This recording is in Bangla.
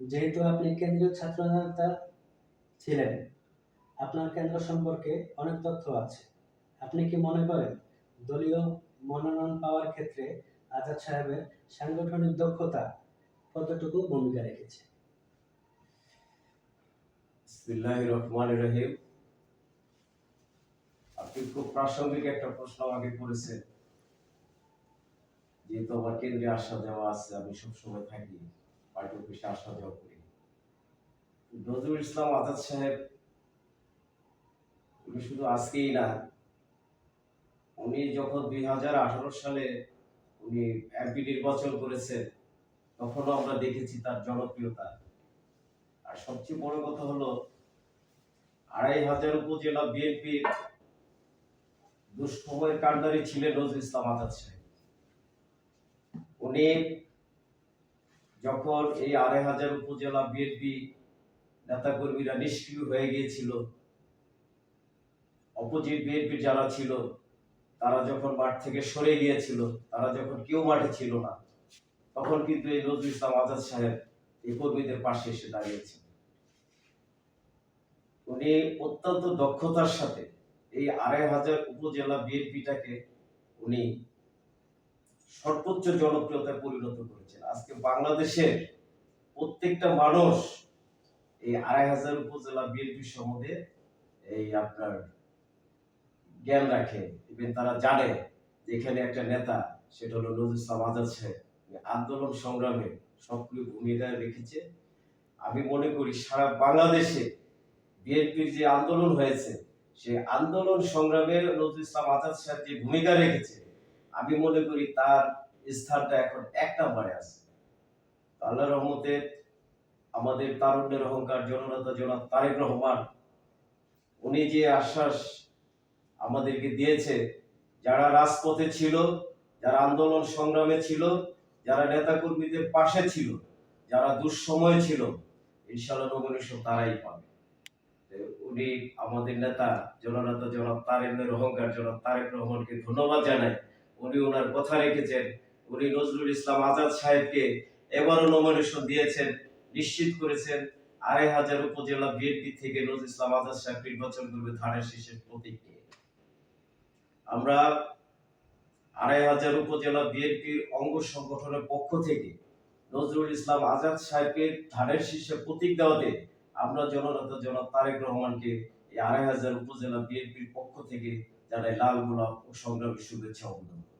যেহেতু আপনি কেন্দ্রীয় ছাত্র নেতা ছিলেন, আপনার কেন্দ্র সম্পর্কে অনেক তথ্য আছে। আপনি কি মনে করেন দলীয় মনোনয়ন পাওয়ার ক্ষেত্রে আজাদ সাহেবের সাংগঠনিক দক্ষতা কতটুকু ভূমিকা রেখেছে? আপনি খুব প্রাসঙ্গিক একটা প্রশ্ন আমাকে করেছেন। যেহেতু আমার কেন্দ্রে আসা যাওয়া আছে, আমি সবসময় থাকি। পার্টি অফিসে আসা যাওয়া করি। নজরুল ইসলাম আজাদ সাহেব, উনি শুধু আজকেই না, উনি যখন দুই হাজার আঠারো সালে উনি এমপি নির্বাচন করেছেন, তখনও আমরা দেখেছি তার জনপ্রিয়তা। আর সবচেয়ে বড় কথা হলো, আড়াই হাজার উপজেলা বিএনপির দুঃসময়ের কাণ্ডারি ছিলেন নজরুল ইসলাম আজাদ সাহেব। উনি যখন এই আড়াই হাজার উপজেলা বিএনপি নেতাকর্মীরা নিষ্ক্রিয় হয়ে গিয়েছিল অপোজিট বিএনপি যারা ছিল, তারা যখন মাঠ থেকে সরে গিয়েছিল, তারা যখন কেউ মাঠে ছিল না, তখন কিন্তু এই নজরুল ইসলাম আজাদ সাহেব এই কর্মীদের পাশে এসে দাঁড়িয়েছেন। উনি অত্যন্ত দক্ষতার সাথে এই আড়াই হাজার উপজেলা বিএনপিটাকে উনি সর্বোচ্চ জনপ্রিয়তায় পরিণত করেছেন। আজকে বাংলাদেশের প্রত্যেকটা মানুষ এই আড়াই হাজার উপজেলা বিএনপি সম্বন্ধে এই আপনার জ্ঞান রাখে। ইভেন তারা জানে যে এখানে একটা নেতা, সেটা হলো নজরুল ইসলাম আজাদ আন্দোলন সংগ্রামে সক্রিয় ভূমিকা রেখেছে। আমি মনে করি সারা বাংলাদেশে বিএনপির যে আন্দোলন হয়েছে, সেই আন্দোলন সংগ্রামে নজরুল ইসলাম আজাদ সাহেব যে ভূমিকা রেখেছে আমি মনে করি তার স্থানটা এখন এক নম্বরে আছে। আল্লাহ রহমতে আমাদের তারুণ্যের অহংকার, জননেতা জনাব তারেক রহমান, উনি যে আশ্বাস আমাদেরকে দিয়েছে, যারা রাজপথে ছিল, যারা আন্দোলন সংগ্রামে ছিল, যারা নেতাকর্মীদের পাশে ছিল, যারা দুঃসময় ছিল, ইনশাআল্লাহ নমিনেশন তারাই পাবে। উনি আমাদের নেতা, জননেতা জনাব তারেনের অহংকার, জনাব তারেক রহমানকে ধন্যবাদ জানাই। উনি ওনার কথা রেখেছেন। উনি নজরুল ইসলাম আজাদ সাহেবকে এবারও নমিনেশন দিয়েছেন, নিশ্চিত করেছেন। আড়াই হাজার উপজেলা বিএনপি থেকে নজরুল ইসলাম আজাদ সাহেব নির্বাচন করবে ধানের শীষের প্রতীক আমরা আড়াই হাজার উপজেলা বিএনপির অঙ্গ সংগঠনের পক্ষ থেকে নজরুল ইসলাম আজাদ সাহেবকে ধানের শীর্ষে প্রতীক দেওয়াতে আমরা জননেতা জনাব তারেক রহমানকে আড়াই হাজার উপজেলা বিএনপির পক্ষ থেকে যারা লাল গোলাপ ও সংগ্রামের শুভেচ্ছা অভিনন্দন।